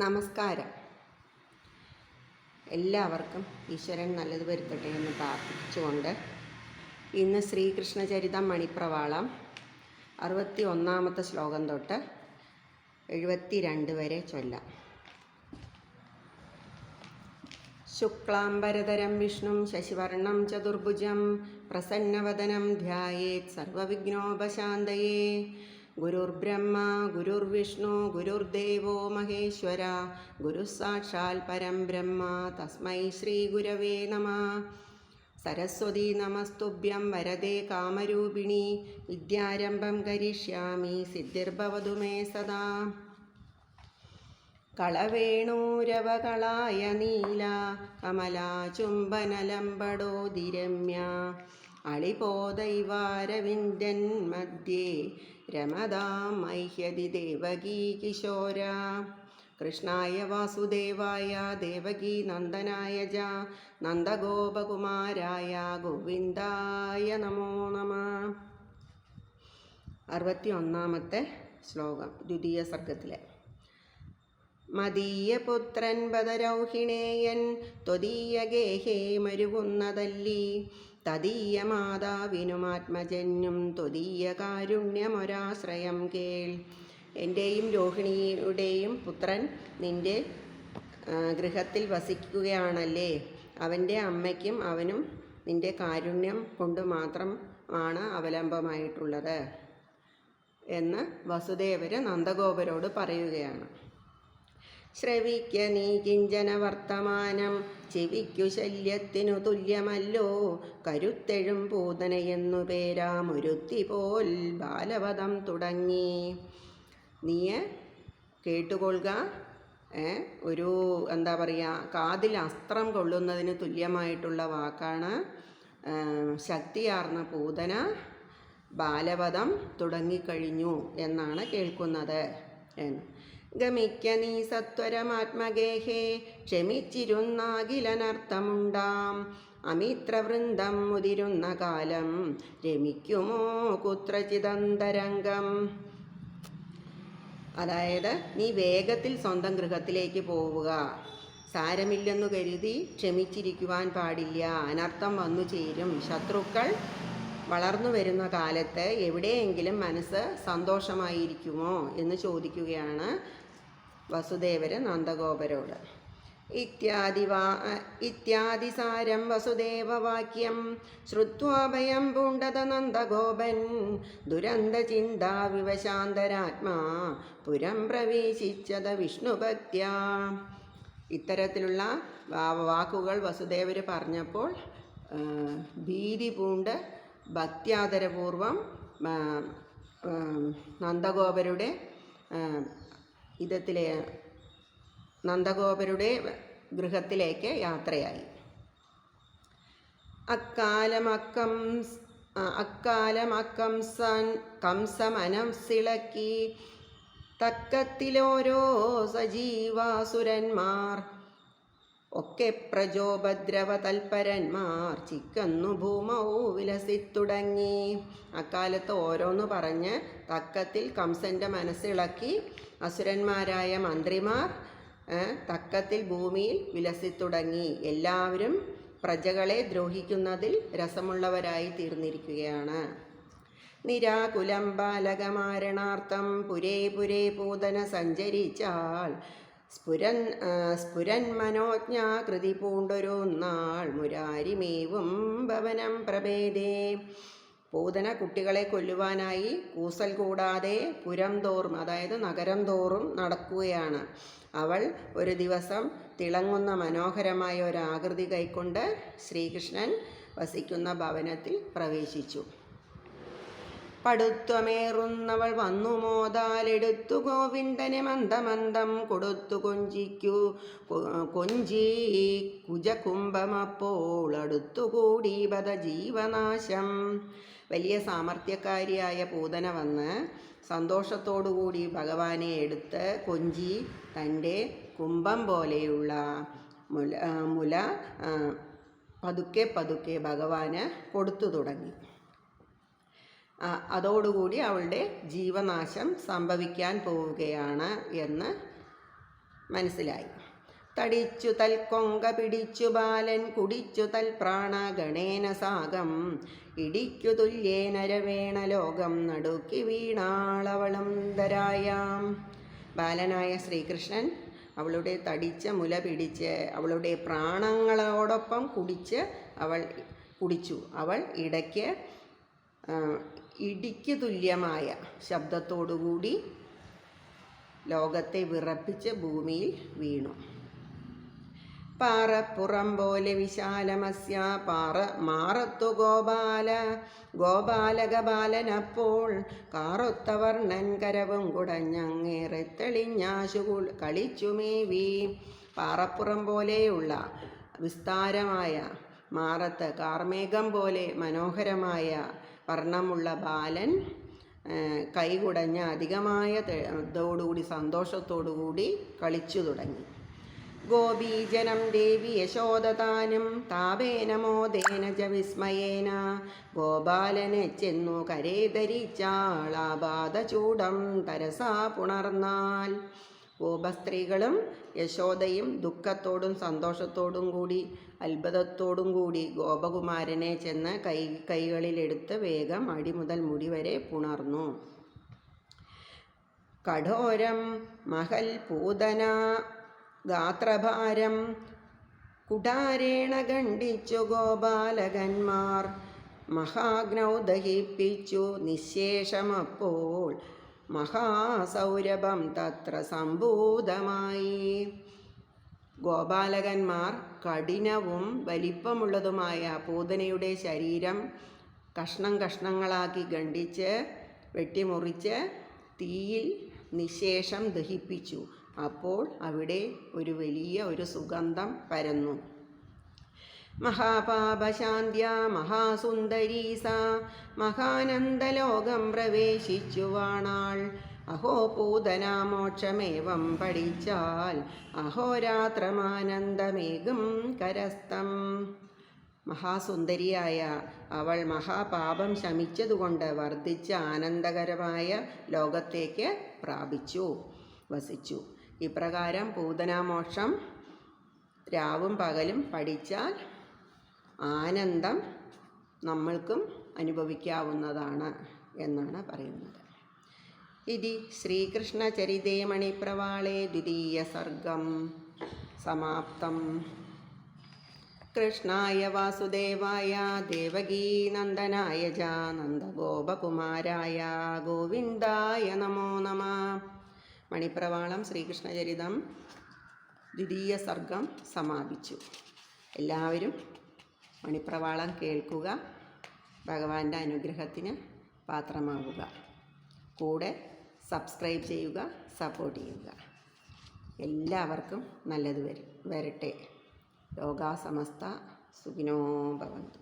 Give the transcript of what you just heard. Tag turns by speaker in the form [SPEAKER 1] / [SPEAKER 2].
[SPEAKER 1] നമസ്കാരം. എല്ലാവർക്കും ഈശ്വരൻ നല്ലത് വരുത്തട്ടെ എന്ന് പ്രാർത്ഥിച്ചുകൊണ്ട് ഇന്ന് ശ്രീകൃഷ്ണ ചരിതം മണിപ്രവാളം അറുപത്തി ഒന്നാമത്തെ ശ്ലോകം തൊട്ട് എഴുപത്തി രണ്ട് വരെ ചൊല്ലാം. ശുക്ലാംബരതരം വിഷ്ണു ശശിവർണം ചതുർഭുജം പ്രസന്നവദനം ധ്യായേത് സർവവിഘ്നോപശാന്തയേ. ഗുരുർബ്രഹ്മ ഗുരുർവിഷ്ണു ഗുരുർദേവോ മഹേശ്വര ഗുരുസാക്ഷാൽ പരം ബ്രഹ്മ തസ്മൈ ശ്രീ ഗുരവേ നമ. സരസ്വതി നമസ്തുഭ്യം വരദേ കാമരൂപിണി വിദ്യാരംഭം കരിഷ്യാമി സിദ്ധിർഭവതു മേ സദാ. കളവേണൂരവകളായ നീല കമലാചുംബനലംബടോതിരമ്യ അളിപോദൈവാരവിന്ദൻ മധ്യേ രമതാം മഹ്യതി ദേവകീ കിശോര. കൃഷ്ണായ വാസുദേവായ ദേവകീ നന്ദനായ ജ. നന്ദഗോപകുമാരായ ഗോവിന്ദായ നമോ നമ. അറുപത്തി ഒന്നാമത്തെ ശ്ലോകം ദ്വിതീയ സർഗത്തിലെ. മദീയപുത്രൻ ബദരൗഹിണേയൻ ത്വദീയ ഗേഹേ മരുവുന്നതല്ലി. തദീയ മാതാവിനുമാത്മജന്യം ത്വദീയ കാരുണ്യമൊരാശ്രയം കേൾ. എന്റെയും രോഹിണിയുടെയും പുത്രൻ നിന്റെ ഗൃഹത്തിൽ വസിക്കുകയാണല്ലേ? അവന്റെ അമ്മയ്ക്കും അവനും നിന്റെ കാരുണ്യം കൊണ്ട് മാത്രം ആണ് അവലംബമായിട്ടുള്ളത് എന്ന് വസുദേവര് നന്ദഗോപരോട് പറയുകയാണ്. ശ്രവിക്ക നീ കിഞ്ചന വർത്തമാനം. ചെവിക്കു ശല്യത്തിനു തുല്യമല്ലോ. കരുത്തെഴും പൂതനയെന്നു പേരാമൊരുത്തി പോൽ ബാലവധം തുടങ്ങി. നീ കേട്ടുകൊള്ളുക. ഒരു എന്താ പറയുക കാതിൽ അസ്ത്രം കൊള്ളുന്നതിന് തുല്യമായിട്ടുള്ള വാക്കാണ്. ശക്തിയാർന്ന പൂതന ബാലവധം തുടങ്ങിക്കഴിഞ്ഞു എന്നാണ് കേൾക്കുന്നത് എന്ന്. ഗമിക്ക നീ സത്വരമാത്മഗേഹേ ക്ഷമിച്ചിരുന്നാകിലനർത്ഥമുണ്ടാം. അമിത്രവൃന്ദം മുതിരുന്ന കാലം രമിക്കുമോ കുത്രചിതന്തരംഗം അതായത് നീ വേഗത്തിൽ സ്വന്തം ഗൃഹത്തിലേക്ക് പോവുക. സാരമില്ലെന്നു കരുതി ക്ഷമിച്ചിരിക്കുവാൻ പാടില്ല. അനർത്ഥം വന്നു ചേരും. ശത്രുക്കൾ വളർന്നു വരുന്ന കാലത്ത് എവിടെയെങ്കിലും മനസ്സ് സന്തോഷമായിരിക്കുമോ എന്ന് ചോദിക്കുകയാണ് വസുദേവര് നന്ദഗോപരോട്. ഇത്യാദിവാ ഇത്യാദിസാരം വസുദേവവാക്യം. ശ്രുത്വാഭയം പൂണ്ടത നന്ദഗോപൻ. ദുരന്ത ചിന്താ വിവശാന്തരാത്മാ. പുരം പ്രവേശിച്ചത് വിഷ്ണുഭക്ത ഇത്തരത്തിലുള്ള വാക്കുകൾ വസുദേവര് പറഞ്ഞപ്പോൾ ഭീതി പൂണ്ട് ഭക്ത്യാദരപൂർവം നന്ദഗോപരുടെ ഇതത്തിലെ നന്ദഗോപരുടെ ഗൃഹത്തിലേക്ക് യാത്രയായി. അക്കാലമക്കം സൻ കംസമനംസിളക്കി തക്കത്തിലോരോ സജീവാസുരന്മാർ ഒക്കെ പ്രജോപദ്രവതൽപരന്മാർ ചിക്കന്നു ഭൂമൗ വിലസിത്തുടങ്ങി. അക്കാലത്ത് ഓരോന്ന് പറഞ്ഞ് തക്കത്തിൽ കംസന്റെ മനസ്സിളക്കി അസുരന്മാരായ മന്ത്രിമാർ തക്കത്തിൽ ഭൂമിയിൽ വിലസിത്തുടങ്ങി. എല്ലാവരും പ്രജകളെ ദ്രോഹിക്കുന്നതിൽ രസമുള്ളവരായി തീർന്നിരിക്കുകയാണ്. നിരാകുലം ബാലകമാരണാർത്ഥം പുരേ പുരേ പൂതന സഞ്ചരിച്ചാൽ സ്ഫുരൻ ആ, സ്ഫുരൻ മനോജ്ഞാകൃതി പൂണ്ടൊരു നാൾ മുരാരിമേവും ഭവനം പ്രഭേദേ. പൂതന കുട്ടികളെ കൊല്ലുവാനായി കൂസൽ കൂടാതെ പുരം തോറും അതായത് നഗരം തോറും നടക്കുകയാണ്. അവൾ ഒരു ദിവസം തിളങ്ങുന്ന മനോഹരമായ ഒരു ആകൃതി കൈക്കൊണ്ട് ശ്രീകൃഷ്ണൻ വസിക്കുന്ന ഭവനത്തിൽ പ്രവേശിച്ചു. പടുത്വമേറുന്നവൾ വന്നു മോതാലെടുത്തു ഗോവിന്ദനെ മന്ദമന്ദം കൊടുത്തു കൊഞ്ചിക്കു. കൊഞ്ചി കുജകുംഭമപ്പോൾ അടുത്തുകൂടി ബദ ജീവനാശം വലിയ സാമർഥ്യക്കാരിയായ പൂതന വന്ന് സന്തോഷത്തോടുകൂടി ഭഗവാനെ എടുത്ത് കൊഞ്ചി തന്റെ കുംഭം പോലെയുള്ള മുല മുല പതുക്കെ പതുക്കെ ഭഗവാന് കൊടുത്തു തുടങ്ങി. അതോടുകൂടി അവളുടെ ജീവനാശം സംഭവിക്കാൻ പോവുകയാണ് എന്ന് മനസ്സിലായി. തടിച്ചു തൽ കൊങ്ക പിടിച്ചു ബാലൻ കുടിച്ചു തൽ പ്രാണഗണേന സാഗം ഇടിക്കു തുല്യേനരവേണ ലോകം നടുക്കി വീണാളവളം ധരായാം. ബാലനായ ശ്രീകൃഷ്ണൻ അവളുടെ തടിച്ച മുല പിടിച്ച് അവളുടെ പ്രാണങ്ങളോടൊപ്പം കുടിച്ച് അവൾ കുടിച്ചു. അവൾ ഇടയ്ക്ക് ഇടിക്ക് തുല്യമായ ശബ്ദത്തോടുകൂടി ലോകത്തെ വിറപ്പിച്ച് ഭൂമിയിൽ വീണു. പാറപ്പുറം പോലെ വിശാലമസ്യ പാറ മാറത്തു ഗോപാല ഗോപാലകബാലനപ്പോൾ കാറൊത്തവർണൻ കരവും കുടഞ്ഞങ്ങേറെ തെളിഞ്ഞാശു കളിച്ചുമേവി പാറപ്പുറം പോലെയുള്ള വിസ്താരമായ മാറത്ത് കാർമേഘം പോലെ മനോഹരമായ വർണമുള്ള ബാലൻ കൈകുടഞ്ഞ അധികമായ ഇതോടുകൂടി സന്തോഷത്തോടുകൂടി കളിച്ചു തുടങ്ങി. ഗോപീജനം ദേവി യശോദതാനും താപേന മോദേന ച വിസ്മയേന ഗോപാലനെ ചെന്നു കരേ കരേധരിച്ചാളാബാധചൂടം തരസാ പുണർന്നാൽ. ഗോപസ്ത്രീകളും യശോദയും ദുഃഖത്തോടും സന്തോഷത്തോടും കൂടി അത്ഭുതത്തോടും കൂടി ഗോപകുമാരനെ ചെന്ന് കൈ കൈകളിലെടുത്ത് വേഗം അടി മുതൽ മുടി വരെ പുണർന്നു. കഠോരം മഹൽ പൂതന ഗാത്രഭാരം കുടാരേണ ഖണ്ഡിച്ചു ഗോപാലകന്മാർ. മഹാഗ്നൗ ദഹിപ്പിച്ചു നിശേഷമപ്പോൾ മഹാസൗരഭം തത്ര സംഭൂതമായി. ഗോപാലകന്മാർ കഠിനവും വലിപ്പമുള്ളതുമായ പൂതനയുടെ ശരീരം കഷ്ണം കഷ്ണങ്ങളാക്കി ഖണ്ഡിച്ച് വെട്ടിമുറിച്ച് തീയിൽ നിശേഷം ദഹിപ്പിച്ചു. അപ്പോൾ അവിടെ ഒരു വലിയ ഒരു സുഗന്ധം പരന്നു. മഹാപാപശാന്ത്യ മഹാസുന്ദരീ സാ മഹാനന്ദലോകം പ്രവേശിച്ചു വാണാൾ അഹോ പൂതനാമോക്ഷമേവം പഠിച്ചാൽ അഹോരാത്രമാനന്ദമേകും കരസ്ഥം. മഹാസുന്ദരിയായ അവൾ മഹാപാപം ശമിച്ചതുകൊണ്ട് വർദ്ധിച്ച ആനന്ദകരമായ ലോകത്തേക്ക് പ്രാപിച്ചു വസിച്ചു. ഇപ്രകാരം പൂതനാമോക്ഷം രാവും പകലും പഠിച്ചാൽ ആനന്ദം നമ്മൾക്കും അനുഭവിക്കാവുന്നതാണ് എന്നാണ് പറയുന്നത്. ഇതി ശ്രീകൃഷ്ണ ശ്രീകൃഷ്ണചരിതേ മണിപ്രവാളേ ദ്വിതീയ സർഗം സമാപ്തം. കൃഷ്ണായ വാസുദേവായ ദേവകീനന്ദനായ ച നന്ദഗോപകുമാരായ ഗോവിന്ദായ നമോ നമ. മണിപ്രവാളം ശ്രീകൃഷ്ണചരിതം ദ്വിതീയ സർഗം സമാപിച്ചു. എല്ലാവരും മണിപ്രവാളം കേൾക്കുക ഭഗവാന്റെ അനുഗ്രഹത്തിന് പാത്രമാവുക. കൂടെ സബ്സ്ക്രൈബ് ചെയ്യുക സപ്പോർട്ട് ചെയ്യുക. എല്ലാവർക്കും നല്ലത് വരും വരട്ടെ. ലോകാസമസ്ത സുഖിനോ ഭവന്തു.